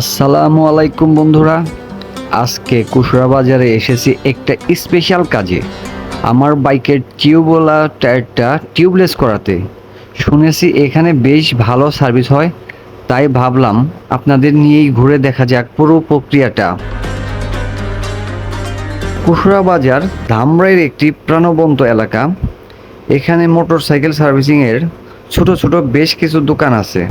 আসসালামু আলাইকুম বন্ধুরা। আজকে কুশরা বাজারে এসেছি একটা স্পেশাল কাজে। আমার বাইকের টিউবওয়ালা টায়ারটা টিউবলেস করাতে। শুনেছি এখানে বেশ ভালো সার্ভিস হয়। তাই ভাবলাম আপনাদের নিয়েই ঘুরে দেখা যাক পুরো প্রক্রিয়াটা। কুশরা বাজার ধামরাইয়ের একটি প্রাণবন্ত এলাকা। এখানে মোটরসাইকেল সার্ভিসিংয়ের ছোট ছোট বেশ কিছু দোকান আছে।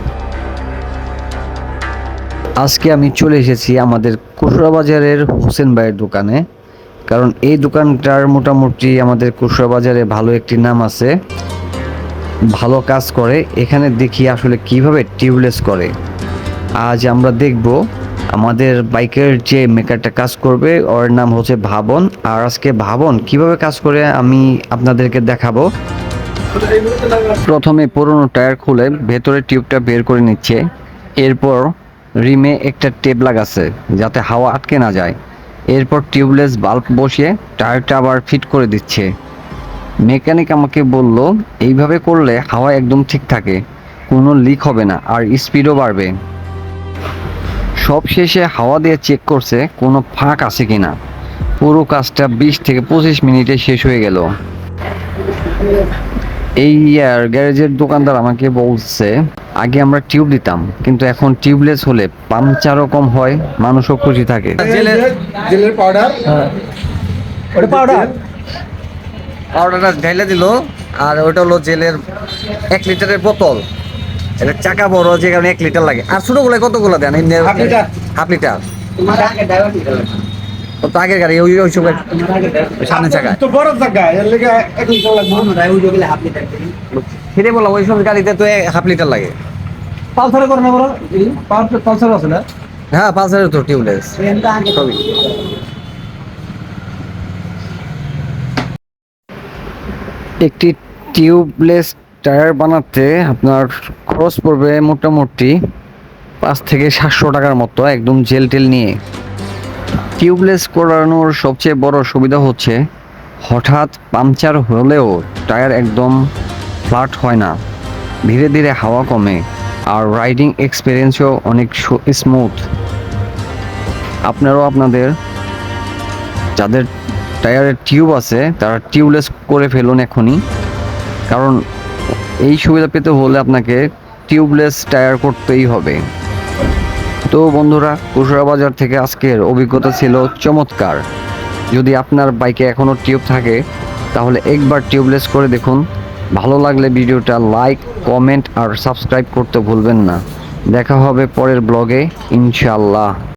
আজকে আমি চলে এসেছি আমাদের বাজারের হোসেন ভাইয়ের দোকানে, কারণ এই দোকানটার মোটামুটি আমাদের বাজারে ভালো একটি নাম আছে। ভালো কাজ করে, এখানে দেখি আসলে কীভাবে টিউবলেস করে। আজ আমরা দেখব আমাদের বাইকের যে মেকারটা কাজ করবে, ওর নাম হচ্ছে ভাবন। আর আজকে ভাবন কীভাবে কাজ করে আমি আপনাদেরকে দেখাবো। প্রথমে পুরোনো টায়ার খুলে ভেতরে টিউবটা বের করে নিচ্ছে। এরপর রিমে একটা টেপ লাগাচ্ছে যাতে হাওয়া আটকে না যায়। এরপর টিউবলেস বাল্ব বসিয়ে টায়ারটা আবার ফিট করে দিচ্ছে। মেকানিক আমাকে বলল, এইভাবে করলে হাওয়া একদম ঠিক থাকে, কোনো লিক হবে না আর স্পিডও বাড়বে। সব শেষে হাওয়া দিয়ে চেক করছে কোনো ফাঁক আছে কিনা। পুরো কাজটা বিশ থেকে পঁচিশ মিনিটে শেষ হয়ে গেল। এই আর গ্যারেজের দোকানদার আমাকে বলছে আগে আমরা টিউব দিতাম কিন্তু এখন টিউবলেস হলে পাংচারও কম হয় মানুষও খুশি থাকে। জেলের জেলের পাউডার? ওটা পাউডার? পাউডারটা ঢেলে দিল আর ওটা হলো জেলের এক লিটারের বোতল। এটা চাকা বড় যে কারণে এক লিটার লাগে। আর ছোটগুলো কতগুলো দেন? এমনি হাফ লিটার। Half litre. তো আগের গাড়ি ওই ওই সব সামনে চাকা তো বড় জায়গা এর লেগে এক লিটার লাগবে ফিরে বললাম ওই সব গাড়িতে তো হাফ লিটার লাগে। পালসারে করে না? বড় পালসার পালসার আছে না? হ্যাঁ তো টিউবলেস। সবই একটি টিউবলেস টায়ার বানাতে আপনার খরচ পড়বে মোটামুটি পাঁচ থেকে সাতশো টাকার মতো একদম জেল টেল নিয়ে। টিউবলেস করানোর সবচেয়ে বড় সুবিধা হচ্ছে হঠাৎ পাংচার হলেও টায়ার একদম ফ্ল্যাট হয় না। ধীরে ধীরে হাওয়া কমে আর রাইডিং এক্সপিরিয়েন্সও অনেক স্মুথ আপনারাও আপনাদের, যাদের টায়ারের টিউব আছে, তারা টিউবলেস করে ফেলুন এখনই। কারণ এই সুবিধা পেতে হলে আপনাকে টিউবলেস টায়ার করতেই হবে। তো বন্ধুরা, কুশরা বাজার থেকে আজকের অভিজ্ঞতা ছিল চমৎকার। যদি আপনার বাইকে এখনও টিউব থাকে, তাহলে একবার টিউবলেস করে দেখুন। ভালো লাগলে ভিডিওটা লাইক, কমেন্ট আর সাবস্ক্রাইব করতে ভুলবেন না। দেখা হবে পরের ব্লগে ইনশাল্লাহ